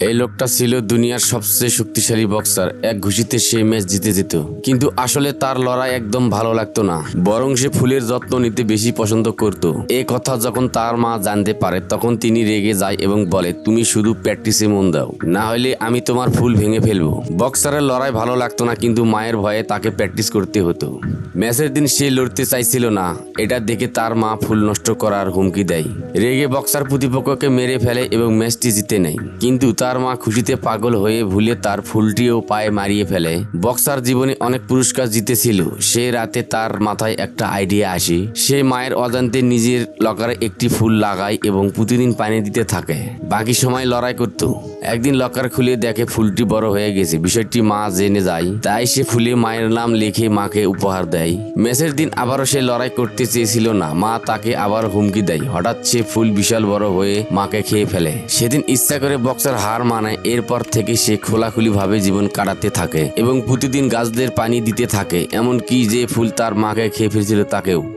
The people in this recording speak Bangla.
এই লোকটা ছিল দুনিয়ার সবচেয়ে শক্তিশালী বক্সার এক ঘুষিতে সে ম্যাচ জিতে যেত। কিন্তু আসলে তার লড়াই একদম ভালো লাগতো না। বরং সে ফুলের যত্ন নিতে বেশি পছন্দ করত। এ কথা যখন তার মা জানতে পারে, তখন তিনি রেগে যায় এবং বলে, তুমি শুধু প্র্যাকটিসে মন দাও। না হলে আমি তোমার ফুল ভেঙে ফেলব। বক্সারের লড়াই ভালো লাগতো না, কিন্তু মায়ের ভয়ে তাকে প্র্যাকটিস করতে হতো। ম্যাচের দিন সে লড়তে চাইছিল না। এটা দেখে তার মা ফুল নষ্ট করার হুমকি দেয়। রেগে বক্সার প্রতিপক্ষকে মেরে ফেলে এবং ম্যাচটি জিতে নেয়। কিন্তু তার মা খুশিতে পাগল হয়ে ভুলে তার ফুলটিও পায়ে মারিয়ে ফেলে। বক্সার জীবনে অনেক পুরস্কার জিতেছিল। সে রাতে তার মাথায় একটা আইডিয়া আসে। সে মায়ের অজান্তে নিজের লকারে একটি ফুল লাগায় এবং প্রতিদিন পানি দিতে থাকে। বাকি সময় লড়াই করত। একদিন লকার খুলে দেখে ফুলটি বড় হয়ে গেছে। বিষয়টি মা জেনে যায়। তাই সে ফুলে মায়ের নাম লিখে মাকে উপহার দেয়। ম্যাচের দিন আবারও সে লড়াই করতে চেয়েছিল না। মা তাকে আবার হুমকি দেয়। হঠাৎ সে ফুল বিশাল বড় হয়ে মাকে খেয়ে ফেলে। সেদিন ইচ্ছা করে বক্সার হার মানে এরপর থেকে সে খোলাখুলি ভাবে জীবন কাটাতে থাকে এবং প্রতিদিন গাছদের পানি দিতে থাকে। এমনকি যে ফুল তার মাকে খেয়ে ফেলেছিল তাকেও।